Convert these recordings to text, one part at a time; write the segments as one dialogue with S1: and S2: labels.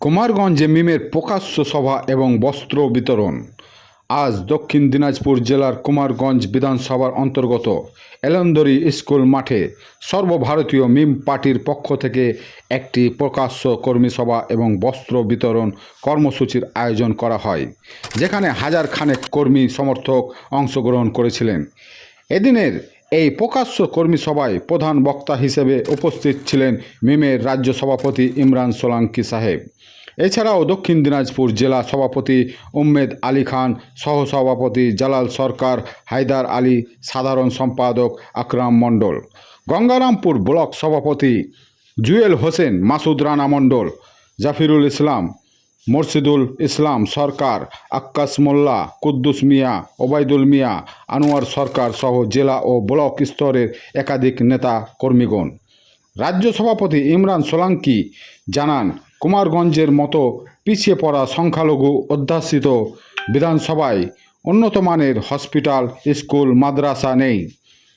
S1: কুমারগঞ্জে মিমের প্রকাশ্য সভা এবং বস্ত্র বিতরণ। আজ দক্ষিণ দিনাজপুর জেলার কুমারগঞ্জ বিধানসভার অন্তর্গত এলন্দরি স্কুল মাঠে সর্বভারতীয় মিম পার্টির পক্ষ থেকে একটি প্রকাশ্য কর্মী সভা এবং বস্ত্র বিতরণ কর্মসূচির আয়োজন করা হয়, যেখানে হাজার খানেক কর্মী সমর্থক অংশগ্রহণ করেছিলেন। এদিনের এই প্রকাশ্য কর্মী সভায় প্রধান বক্তা হিসেবে উপস্থিত ছিলেন মিমের রাজ্য সভাপতি ইমরান সোলাঙ্কি সাহেব। এছাড়াও দক্ষিণ দিনাজপুর জেলা সভাপতি উম্মেদ আলী খান, সহসভাপতি জালাল সরকার, হায়দার আলী, সাধারণ সম্পাদক আকরাম মণ্ডল, গঙ্গারামপুর ব্লক সভাপতি জুয়েল হোসেন, মাসুদ রানা মণ্ডল, জাফিরুল ইসলাম মুর্শিদুল ইসলাম সরকার, আক্কাস মোল্লা, কুদ্দুস মিয়া, ওবায়দুল মিয়া, আনোয়ার সরকার সহ জেলা ও ব্লক স্তরের একাধিক নেতা কর্মীগণ। রাজ্য সভাপতি ইমরান সোলাঙ্কি জানান, কুমারগঞ্জের মতো পিছিয়ে পড়া সংখ্যালঘু অধ্যাসিত বিধানসভায় উন্নত মানের হসপিটাল, স্কুল, মাদ্রাসা নেই।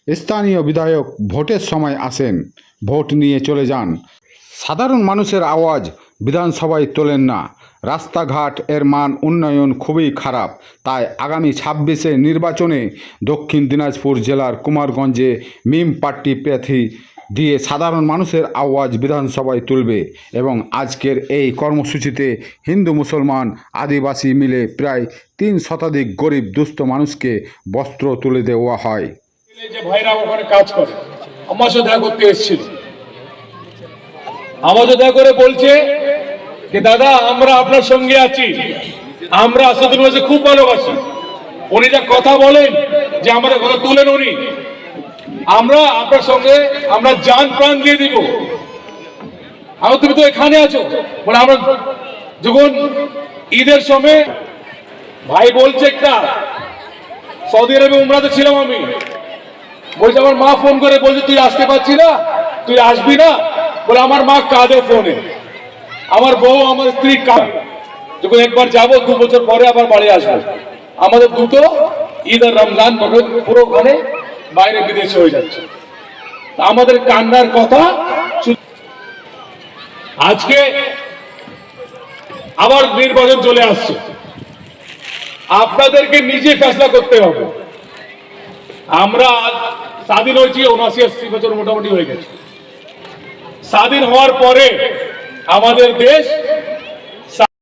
S1: স্থানীয় বিধায়ক ভোটের সময় আসেন, ভোট নিয়ে চলে যান। সাধারণ মানুষের আওয়াজ বিধানসভায় তোলেন না। রাস্তাঘাট এর মান উন্নয়ন খুবই খারাপ। তাই আগামী ছাব্বিশে নির্বাচনে দক্ষিণ দিনাজপুর জেলার কুমারগঞ্জে মিম পার্টি প্রার্থী দিয়ে সাধারণ মানুষের আওয়াজ বিধানসভায় তুলবে এবং আজকের এই কর্মসূচিতে হিন্দু মুসলমান আদিবাসী মিলে প্রায় তিন শতাধিক গরিব দুস্থ মানুষকে বস্ত্র তুলে দেওয়া হয়।
S2: আমার সাথে আমার সাথে দেখা করে বলছে যে দাদা, আমরা আপনার সঙ্গে আছি। আমরা আসাদুল ভাইকে খুব ভালোবাসি। উনি যা কথা বলেন, যে আমাদের কথা তুলেন উনি। আমরা আপনার সঙ্গে, আমরা জান প্রাণ দিয়ে দিব। আমার তুমি তো এখানে আছো। বলে আমরা যখন ঈদের সময় ভাই বলছে একটা, সৌদি আরবে উমরাতে ছিলাম আমি। বলছে, আমার মা ফোন করে বলছে, তুই আসতে পারছি না? তুই আসবি না? বলে, আমার মা কাঁদে ফোনে। আমার বউ, আমার স্ত্রী কাঁদে যখন একবার যাব, দু বছর পরে আবার বাড়ি আসব। আমাদের দুটো, ঈদ আর রমজান, পুরো- ঘরে বাইরে বিদেশে হয়ে যাচ্ছে। আমাদের কান্নার কথা আজকে আবার নির্বাচন চলে আসছে। আপনাদেরকে নিজে ফেসলা করতে হবে। আমরা স্বাধীন হয়েছি, উনআশি, আশি বছর মোটামুটি হয়ে গেছে। স্বাধীন হওয়ার পরে আমাদের দেশ